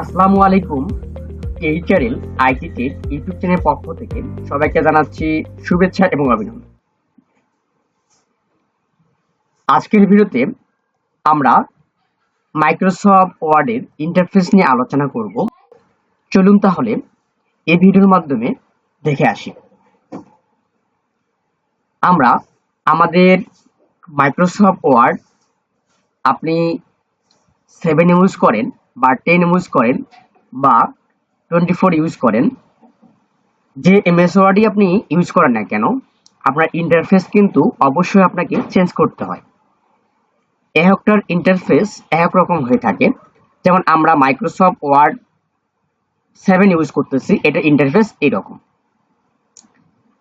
আসসালামু আলাইকুম এই channel IT tech YouTube channel পক্ষ থেকে সবাইকে জানাচ্ছি শুভেচ্ছা এবং অভিনন্দন। আজকের ভিডিওতে আমরা মাইক্রোসফট ওয়ার্ডের ইন্টারফেস নিয়ে আলোচনা করব। চলুন তাহলে এই ভিডিওর মাধ্যমে দেখে আসি। আমরা আমাদের মাইক্রোসফট ওয়ার্ড আপনি সেভেন ইউজ করেন বা টেন ইউজ করেন বা টোয়েন্টি ফোর ইউজ করেন, যে এমএস ওয়ার্ডই আপনি ইউজ করেন না কেন, আপনার ইন্টারফেস কিন্তু অবশ্যই আপনাকে চেঞ্জ করতে হয়। একটার ইন্টারফেস এক রকম হয়ে থাকে। যেমন আমরা মাইক্রোসফট ওয়ার্ড সেভেন ইউজ করতেছি এটা ইন্টারফেস এরকম।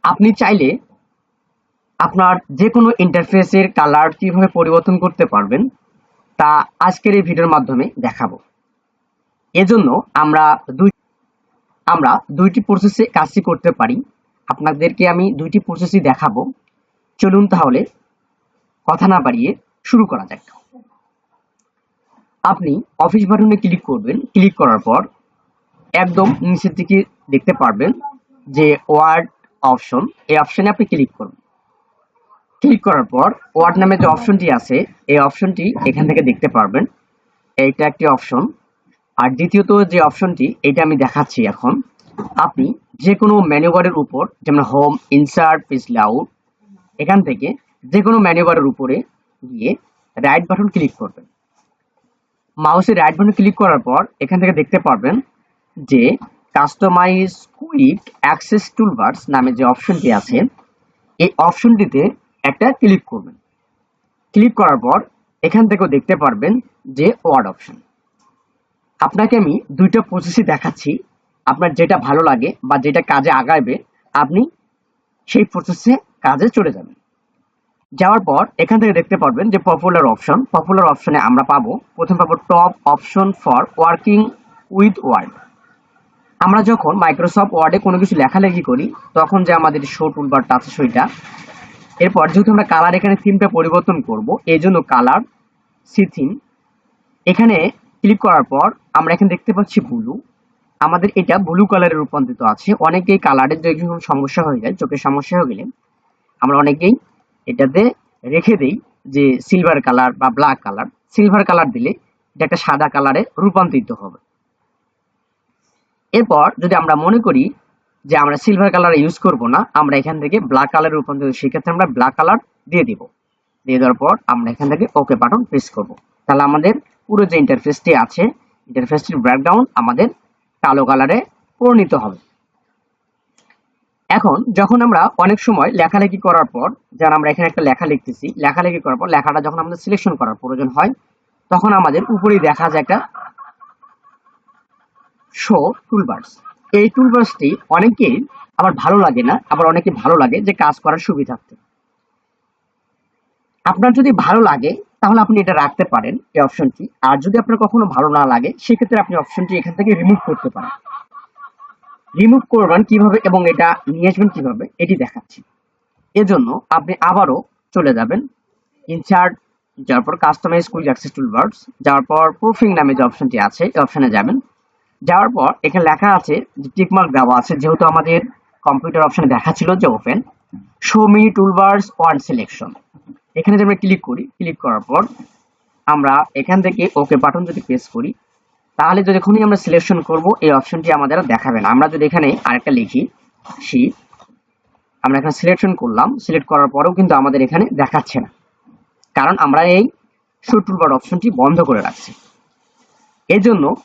আপনি চাইলে আপনার যে কোনো ইন্টারফেসের কালার কীভাবে পরিবর্তন করতে পারবেন, তা আজকের এই ভিডিওর মাধ্যমে দেখাবো। এজন্য আমরা দুই আমরা দুইটি প্রসেসে কাজটি করতে পারি। আপনাদেরকে আমি দুইটি প্রসেসই দেখাবো। চলুন তাহলে কথা না বাড়িয়ে শুরু করা যাক। আপনি অফিস বাটনে ক্লিক করবেন। ক্লিক করার পর একদম নিচের দিকে দেখতে পারবেন যে ওয়ার্ড অপশন এই অপশনে আপনি ক্লিক করবেন ক্লিক করার পর ওয়ার্ড নামে যে অপশনটি আছে, এই অপশনটি এখান থেকে দেখতে পারবেন। এইটা একটি অপশন আর দ্বিতীয়ত যে অপশনটি, এটা আমি দেখাচ্ছি এখন। আপনি যে কোনো বারের উপর, যেমন হোম ইনসার্ট পেজ আউট এখান থেকে যে কোনো বারের উপরে গিয়ে রাইট বাটন ক্লিক করবেন। মাউসে রাইট বাটন ক্লিক করার পর এখান থেকে দেখতে পারবেন যে কাস্টমাইজ কুইক অ্যাক্সেস টুলবার্স নামে যে অপশনটি আছে, এই অপশনটিতে একটা ক্লিক করবেন। ক্লিক করার পর এখান থেকেও দেখতে পারবেন যে ওয়ার্ড অপশন আপনাকে আমি দুইটা প্রসেসই দেখাচ্ছি। আপনার যেটা ভালো লাগে বা যেটা কাজে আগাইবে, আপনি সেই প্রসেসে কাজে চলে যাবেন। যাওয়ার পর এখান থেকে দেখতে পারবেন যে পপুলার অপশন পপুলার অপশনে আমরা পাবো। প্রথম পাবো top option for working with Word আমরা যখন মাইক্রোসফট ওয়ার্ডে কোনো কিছু লেখালেখি করি, তখন যে আমাদের শো টুলবারটা আছে সেইটা এরপর যেহেতু আমরা কালার এখানে থিমটা পরিবর্তন করব এই জন্য কালার সি থিম এখানে ক্লিক করার পর আমরা এখানে দেখতে পাচ্ছি ব্লু। আমাদের এটা ব্লু কালারে রূপান্তরিত আছে। অনেকেই কালারের যে কোনো সমস্যা হয়ে যায়, চোখের সমস্যা হয়ে গেলে। আমরা অনেকেই এটাতে রেখে দেই যে সিলভার কালার বা ব্ল্যাক কালার সিলভার কালার দিলে এটা একটা সাদা কালারে রূপান্তরিত হবে। এরপর যদি আমরা মনে করি যে আমরা সিলভার কালার ইউজ করব না, আমরা এখান থেকে ব্ল্যাক কালার রূপান্তরিত, সেক্ষেত্রে আমরা ব্ল্যাক কালার দিয়ে দিব। দিয়ে দেওয়ার পর আমরা এখান থেকে ওকে বাটন প্রেস করব। তাহলে আমাদের পুরো যে ইন্টারফেসটি আছে ইন্টারফেসটির ব্যাকগ্রাউন্ড আমাদের কালো কালারে পরিণত হবে। এখন যখন আমরা অনেক সময় লেখালেখি করার পর, যেমন আমরা এখানে একটা লেখা লিখতেছি, লেখালেখি করার পর লেখাটা যখন আমাদের সিলেকশন করার প্রয়োজন হয়, তখন আমাদের উপরেই দেখা যায় একটা শো টুলবার্স এই টুলবার্সটি অনেকেই আবার ভালো লাগে না, আবার অনেকে ভালো লাগে যে কাজ করার সুবিধার্থে। আপনার যদি ভালো লাগে তাহলে আপনি এটা রাখতে পারেন, এই অপশনটি আর যদি আপনার কখনো ভালো না লাগে, সেক্ষেত্রে আপনি অপশনটি এখান থেকে রিমুভ করতে পারেন। রিমুভ করবেন কীভাবে এবং এটা নিয়ে আসবেন কীভাবে, এটি দেখাচ্ছি। এজন্য আপনি আবারও চলে যাবেন ইনসার্ট যাওয়ার পর কাস্টমাইজ কুইক অ্যাক্সেস টুলবার্স যাওয়ার পর প্রুফিং নামে যে অপশনটি আছে, এই অপশনে যাবেন। যাওয়ার পর এখানে লেখা আছে যে টিকমার্ক দেওয়া আছে, যেহেতু আমাদের কম্পিউটার অপশনে দেখা ছিল যে open show me toolbars one selection এখানে যদি আমরা ক্লিক করি ক্লিক করার পর আমরা এখান থেকে ওকে বাটন যদি প্রেস করি, তাহলে যখনই আমরা সিলেকশন করব, এই অপশনটি আমাদের দেখাবে না। আমরা যদি এখানে আরেকটা লিখি শি আমরা এখানে সিলেকশন করলাম। সিলেক্ট করার পরেও কিন্তু আমাদের এখানে দেখাচ্ছে না। কারণ আমরা এই শো টুলবার অপশনটি বন্ধ করে রাখছি। এজন্য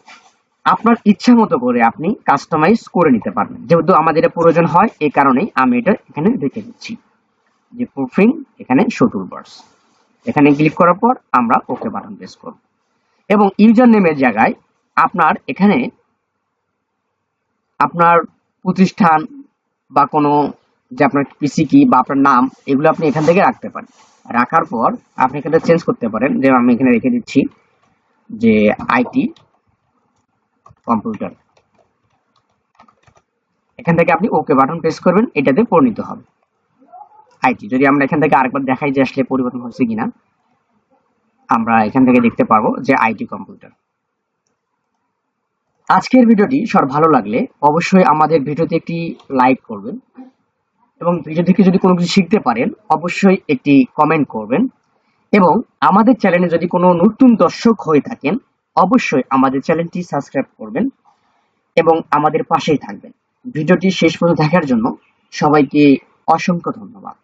আপনার ইচ্ছা মতো করে আপনি কাস্টমাইজ করে নিতে পারবেন। যেহেতু আমাদের প্রয়োজন হয়, এই কারণেই আমি এটা এখানে রেখে দিচ্ছি। যে প্রুফিং এখানে শো টুলবার্স এখানে ক্লিক করার পর আমরা ওকে বাটন প্রেস করব। এবং ইউজার নেমের জায়গায় আপনার এখানে আপনার প্রতিষ্ঠান বা কোনো যে আপনার পিসি কি বা আপনার নাম, এগুলো আপনি এখান থেকে রাখতে পারেন। রাখার পর আপনি এখানে চেঞ্জ করতে পারেন। যে আমি এখানে রেখে দিচ্ছি যে আইটি কম্পিউটার এখান থেকে আপনি ওকে বাটন প্রেস করবেন। এটাতে পরিণত হবে। আইটি। যদি আমরা এখান থেকে আরেকবার দেখাই যে আসলে পরিবর্তন হচ্ছে কিনা, আমরা এখান থেকে দেখতে পারব যে আইটি কম্পিউটার। আজকের ভিডিওটি সর ভালো লাগলে অবশ্যই আমাদের ভিডিওতে একটি লাইক করবেন এবং ভিডিও থেকে যদি কোনো কিছু শিখতে পারেন, অবশ্যই একটি কমেন্ট করবেন এবং আমাদের চ্যানেলে যদি কোনো নতুন দর্শক হয়ে থাকেন, অবশ্যই আমাদের চ্যানেলটি সাবস্ক্রাইব করবেন এবং আমাদের পাশেই থাকবেন। ভিডিওটি শেষ পর্যন্ত দেখার জন্য সবাইকে অসংখ্য ধন্যবাদ।